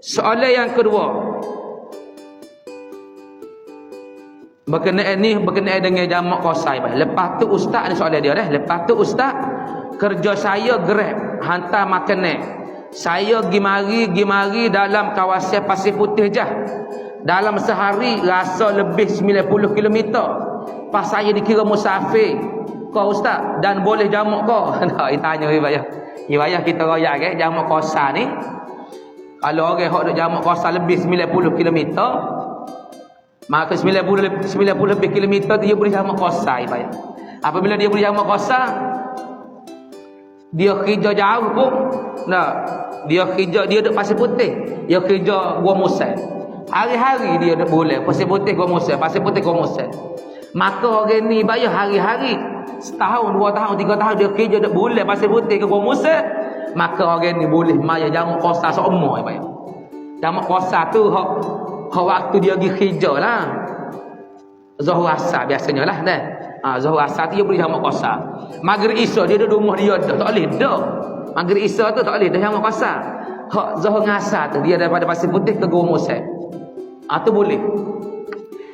Soalan yang kedua. Berkenaan ni berkenaan dengan jamak kosai. Lepas tu ustaz ni soalan dia dah. Lepas tu ustaz kerja saya grab hantar makanan. Saya pergi mari pergi mari dalam kawasan Pasir Putih je. Dalam sehari rasa lebih 90 km. Pas saya dikira musafir. Kau ustaz dan boleh jamak kau. Nak tanya riwayah. Riwayah kita royak ke jamak kosa ni. Kalau orang hok nak jamak kosa lebih 90 km, maka 90 lebih 90 lebih kilometer dia boleh jamak kosa riwayah. Apabila dia boleh jamak kosa, dia kerja jauh pun nah dia kerja dia duduk pasir putih dia kerja gua musai hari-hari dia duduk boleh pasir putih gua musai pasir putih gua musai maka orang ni bayar hari-hari setahun dua tahun tiga tahun dia kerja duduk boleh pasir putih ke gua musai maka orang ni boleh maya jamak kosa seumur bayar jamak kosa tu hak hak waktu dia pergi kerja lah Zuhur asar biasanya lah dah. Ha, Zuhur asar tu dia boleh jamak kosa. Maghrib isya dia duduk rumah dia dah. Tak boleh dah. Maghrib isya tu tak boleh dah jamak kosa. Hak Zuhur asar tu dia daripada pasir putih ke Gua Musa. Ha, tu boleh.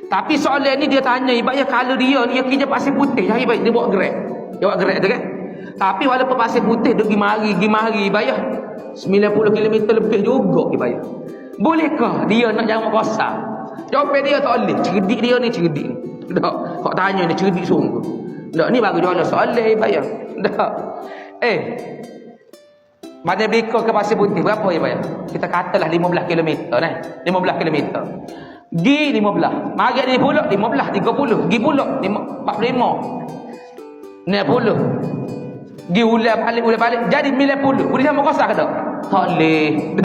Tapi soalan ni dia tanya ibaratnya kalau dia ni dia kerja pasir putih jadi baik dia buat grab. Dia buat grab tu kan. Tapi walaupun pasir putih dia pergi mari, pergi mari ibarat 90 km lebih juga ibarat. Bolehkah dia nak jamak kosa? Jawapan dia tak boleh. Cerdik dia ni cerdik. Tak. Kau tanya ni cerdik sungguh. Tak ni dia ada soalan bayar. Tak. Eh. Mana Bika ke Pasir Putih berapa ya bayar? Kita katalah 15 km nah. 15 km. Gi 15. Mari dia pulak 15, 30. Gi pulak 45. 60. Gi ulang balik ulang balik jadi 90. Boleh sama kosa ke tak? Tak boleh.